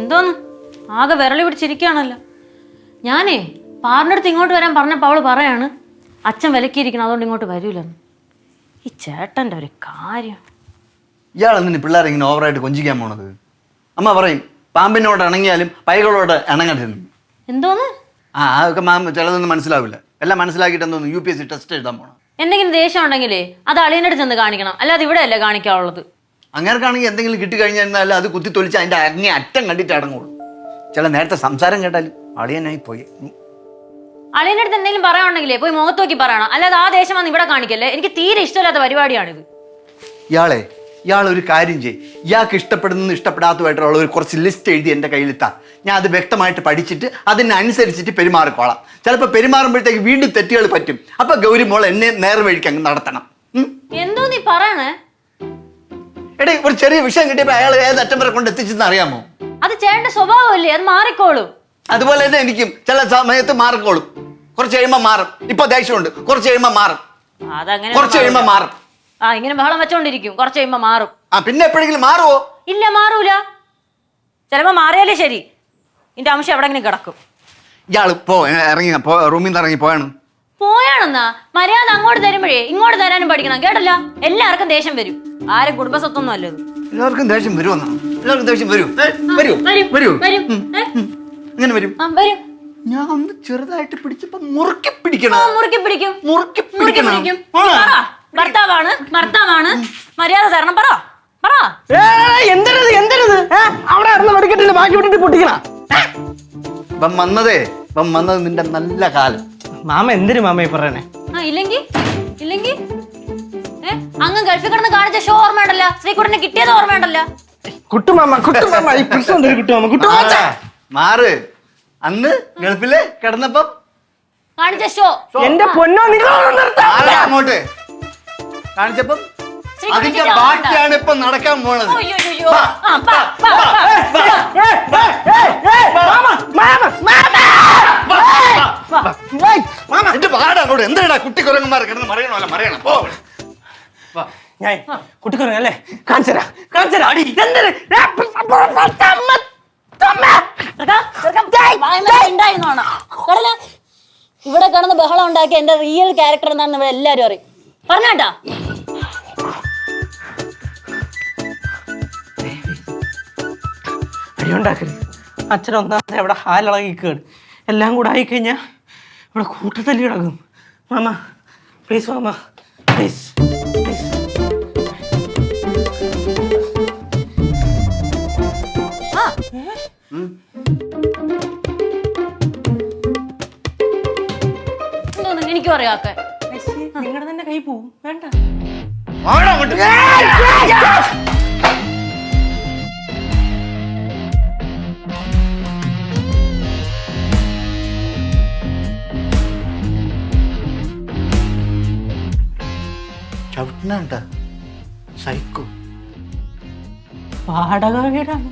എന്തോന്ന്? ആകെ വിരളി പിടിച്ചിരിക്കുകയാണല്ലോ. ഞാനേ പാറിന്റെ അടുത്ത് ഇങ്ങോട്ട് വരാൻ പറഞ്ഞപ്പോൾ അവൾ പറയാണ് അച്ഛൻ വിലക്കിയിരിക്കണം അതുകൊണ്ട് ഇങ്ങോട്ട് വരൂലെന്ന്. ഈ ചേട്ടന്റെ ഒരു കാര്യം. ഇയാൾ എന്തിന് പിള്ളേരെ ഇങ്ങനെ ഓവറായിട്ട് കൊഞ്ചിക്കാൻ പോണത്? അമ്മ പറയും പാമ്പിനോട് ഇണങ്ങിയാലും പൈകളോട് ഇണങ്ങരുതെന്ന്. എന്തോന്ന്? ആ അതൊക്കെ മാം ചിലതൊന്നും മനസ്സിലാവില്ല. എല്ലാം മനസ്സിലാക്കിയിട്ട് എന്തോന്ന്? U P S C test എഴുതാൻ പോണം. എന്തെങ്കിലും ദേഷ്യം ഉണ്ടെങ്കിലേ അത് അളിയനടുത്ത് ചെന്ന് കാണിക്കണം. അല്ലാതെ ഇവിടെ അല്ലേ കാണിക്കാനുള്ളത് അങ്ങനെയാണെങ്കിൽ എന്തെങ്കിലും കിട്ടിക്കഴിഞ്ഞാൽ അത് കുത്തി തൊലിച്ച് അതിന്റെ അങ്ങേ അറ്റം കണ്ടിട്ട് അടങ്ങുള്ളൂ. ചില നേരത്തെ സംസാരം കേട്ടാൽ അളിയനായി പോയി. അളിയന്റെ അടുത്ത് എന്തെങ്കിലും പറയാനുണ്ടെങ്കിലേ പോയി മുഖത്ത് നോക്കി പറയണം. അല്ലാതെ ആ ദേശം വന്ന് ഇവിടെ കാണിക്കല്ലേ? എനിക്ക് തീരെ ഇഷ്ടമില്ലാത്ത പരിപാടിയാണിത്. ഇയാളെ ഇയാൾ ഒരു കാര്യം ചെയ്യും. ഇയാൾക്ക് ഇഷ്ടപ്പെടുന്ന ഇഷ്ടപ്പെടാത്തതായിട്ടുള്ള ഒരു കുറച്ച് ലിസ്റ്റ് എഴുതി എന്റെ കയ്യിലെത്താ ഞാൻ അത് വ്യക്തമായിട്ട് പഠിച്ചിട്ട് അതിനനുസരിച്ചിട്ട് പെരുമാറിക്കോളാം. ചിലപ്പോൾ പെരുമാറുമ്പോഴത്തേക്ക് വീണ്ടും തെറ്റുകൾ പറ്റും. അപ്പൊ ഗൗരി മോൾ എന്നെ നേർവഴിക്ക് അങ്ങ് നടത്തണം. എന്തോ നീ പറയണേ? എടേ ഒരു ചെറിയ വിഷയം കിട്ടിയപ്പോ അയാൾ ഏത് അറ്റം വരെ കൊണ്ട് എത്തിച്ചെന്ന് അറിയാമോ? അത് ചേട്ടന്റെ സ്വഭാവമല്ലേ അത് മാറിക്കോളും. അതുപോലെ തന്നെ എനിക്കും ചില സമയത്ത് മാറിക്കോളും. കുറച്ച് കഴിയുമ്പോ മാറും. ഇപ്പൊ ദേഷ്യമുണ്ട്. കുറച്ച് കഴിയുമ്പോ മാറും. അതങ്ങനെ കുറച്ച് കഴിയുമ്പോ മാറും. ആ ഇങ്ങനെ ബഹളം വെച്ചോണ്ടിരിക്കും. കുറച്ച് കഴിയുമ്പോ മാറും. ആ പിന്നെ എപ്പോഴെങ്കിലും മാറുവോ? ഇല്ല മാറൂല. ചിലപ്പോ മാറിയാലേ ശരി. നിന്റെ അംശം എവിടെങ്കിലും കിടക്കും. ഇയാൾ പോ ഇറങ്ങി പോ റൂമിൽ നിന്ന് ഇറങ്ങി പോയാണ്. പോയാണെന്നാ? മര്യാദ അങ്ങോട്ട് തരുമ്പോഴേ ഇങ്ങോട്ട് തരാനും പഠിക്കണം കേട്ടല്ല? എല്ലാവർക്കും ദേഷ്യം വരും. ആരും കുടുംബസ്വത്തൊന്നും അല്ലത്. എല്ലാവർക്കും ദേഷ്യം വരുമെന്നാ? എല്ലാവർക്കും ദേഷ്യം വരും. വരൂ വരും വരൂ. വരും ഇങ്ങനെ വരും. ആ, വരും. ഞാൻ ഒന്ന് ചെറുതായിട്ട് പിടിച്ചപ്പോ മുറുക്കി ആ, പിടിക്കണം മുറുക്കി പിടിക്കും. മുറുക്കി മുറുക്കി പിടിക്കണം. പിടിക്കും. ആ. പറ. ഭർത്താവാണ് ഭർത്താവാണ്. മര്യാദ തരണം. പറ. പറ. എന്തരത് എന്തരത് അവിടെ ഇറന്ന് വെടിക്കെട്ടിന്റെ ബാക്കി വിട്ടിട്ട് പൊട്ടിക്കണ വന്നതേ വന്നത് നിന്റെ നല്ല കാലം. മാമ എന്തിനു മാമ ഈ പറയണേ ആ ഇല്ലെങ്കി ഇല്ലെങ്കി? ഏ അങ്ങ് ഗൾഫിൽ കിടന്ന് കാണിച്ച ഷോ ഓർമ്മയുണ്ടല്ലോ? ശ്രീകുട്ടനെ കിട്ടിയത് ഓർമ്മയുണ്ടല്ലോ? കുട്ടുമാമ കുട്ടുമാമ ഈ പ്രശ്നം കുട്ടുമാമ കുട്ടുമാമ ആ, മാറ്. അന്ന് ഗൾഫിൽ കിടന്നപ്പം കാണിച്ച ഷോ എന്റെ പൊന്നോ നിങ്ങൾ ആരാ അങ്ങോട്ട്. കാണിച്ചപ്പം ശ്രീകുട്ടൻ അതിന്റെ ബാക്കിയാണ് ഇപ്പൊ നടക്കാൻ പോണത്. അയ്യോ, അയ്യോ. ആ, പാടാ എന്താടാ കുട്ടി കുരങ്ങന്മാർ കിടന്ന് മറിയണമല്ല മറിയണം. പോ. വാ. ഞാൻ കാണിച്ചരാ എന്തിന്? ചെറുക്കാ, ചെറുക്കാ, വായ്മ ഉണ്ടായിരുന്നോണം. ഇവിടെ കിടന്ന് ബഹളം ഉണ്ടാക്കിയ എന്റെ റിയൽ ക്യാരക്ടർ എന്താണെന്ന് ഇവിടെ എല്ലാരും അറിയും. പറഞ്ഞാട്ടാ അടിയുണ്ടാക്കരുത് അച്ഛൻ ഒന്നാമത് അവിടെ ഹാലിളകിക്കാണ് എല്ലാം കൂടെ ആയിക്കഴിഞ്ഞാൽ ഇവിടെ കൂട്ടത്തല്ലി കിടക്കും. മാമ പ്ലീസ് മാമ പ്ലീസ് പ്ലീസ് എനിക്കും അറിയാക്കെ നിങ്ങളുടെ തന്നെ കൈ പോവും വേണ്ട చదువుతుందంట. సైకో. పాడగా వీడాను